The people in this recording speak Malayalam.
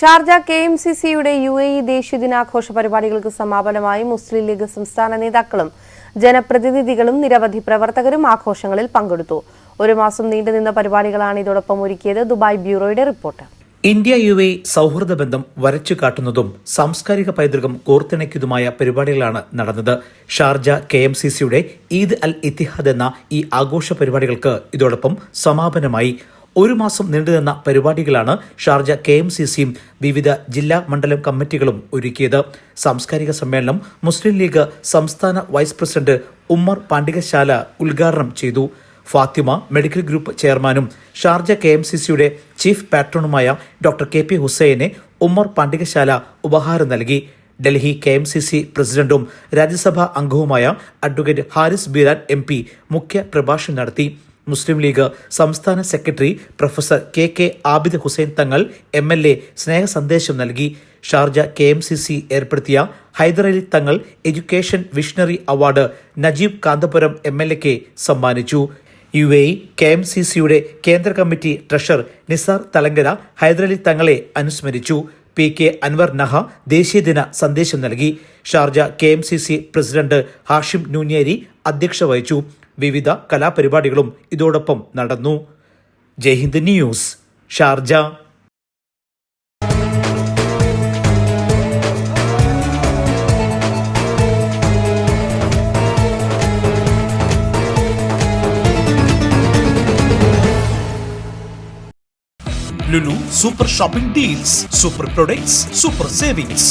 ഷാർജ കെ എം സി സിയുടെ യു എ ഇ ദേശീയ ദിനാഘോഷ പരിപാടികൾക്ക് സമാപനമായി മുസ്ലിം ലീഗ് സംസ്ഥാന നേതാക്കളും ജനപ്രതിനിധികളും നിരവധി പ്രവർത്തകരും ആഘോഷങ്ങളിൽ പങ്കെടുത്തു. ഒരു മാസം നീണ്ടുനിന്ന പരിപാടികളാണ് ഇതോടൊപ്പം ഒരുക്കിയത്. ദുബായ് ബ്യൂറോയുടെ റിപ്പോർട്ട്. ഇന്ത്യ യു എ സൗഹൃദ ബന്ധം വരച്ചു കാട്ടുന്നതും സാംസ്കാരിക പൈതൃകം കോർത്തിണക്കിയതുമായ പരിപാടികളാണ് നടന്നത്. ഷാർജ കെ എം സി സിയുടെ ഈദ് അൽ ഇത്തിഹാദ് എന്ന ഈ ആഘോഷ പരിപാടികൾക്ക് ഇതോടൊപ്പം സമാപനമായി. ഒരു മാസം നീണ്ടുനിന്ന പരിപാടികളാണ് ഷാർജ കെ എം സി സിയും വിവിധ ജില്ലാ മണ്ഡലം കമ്മിറ്റികളും ഒരുക്കിയത്. സാംസ്കാരിക സമ്മേളനം മുസ്ലിം ലീഗ് സംസ്ഥാന വൈസ് പ്രസിഡന്റ് ഉമ്മർ പാണ്ഡികശാല ഉദ്ഘാടനം ചെയ്തു. ഫാത്തിമ മെഡിക്കൽ ഗ്രൂപ്പ് ചെയർമാനും ഷാർജ കെ എം സി സിയുടെ ചീഫ് പാട്രണുമായ ഡോക്ടർ കെ പി ഹുസൈനെ ഉമ്മർ പാണ്ഡികശാല ഉപഹാരം നൽകി. Delhi K M C C പ്രസിഡന്റും രാജ്യസഭാ അംഗവുമായ advocate Haris Beeran M P മുഖ്യ പ്രഭാഷണം നടത്തി. മുസ്ലിം ലീഗ് സംസ്ഥാന secretary professor K K Abid Hussain Thangal M L A സ്നേഹ സന്ദേശം നൽകി. Sharjah K M C C ഏർപ്പെടുത്തിയ Hyderali Thangal education visionary award Najeeb Kanthapuram M L എക്ക് സമ്മാനിച്ചു. U A K M C സിയുടെ കേന്ദ്ര കമ്മിറ്റി ട്രഷർ നിസാർ തലങ്കര ഹൈദരലി തങ്ങളെ അനുസ്മരിച്ചു. പി കെ അൻവർ നഹ ദേശീയ ദിന സന്ദേശം നൽകി. Sharjah K M C C president Hashim Noonjeri അധ്യക്ഷ വഹിച്ചു. വിവിധ കലാപരിപാടികളും ഇതോടൊപ്പം നടന്നു. Jaihind news Sharjah. Lulu super shopping deals super products super savings.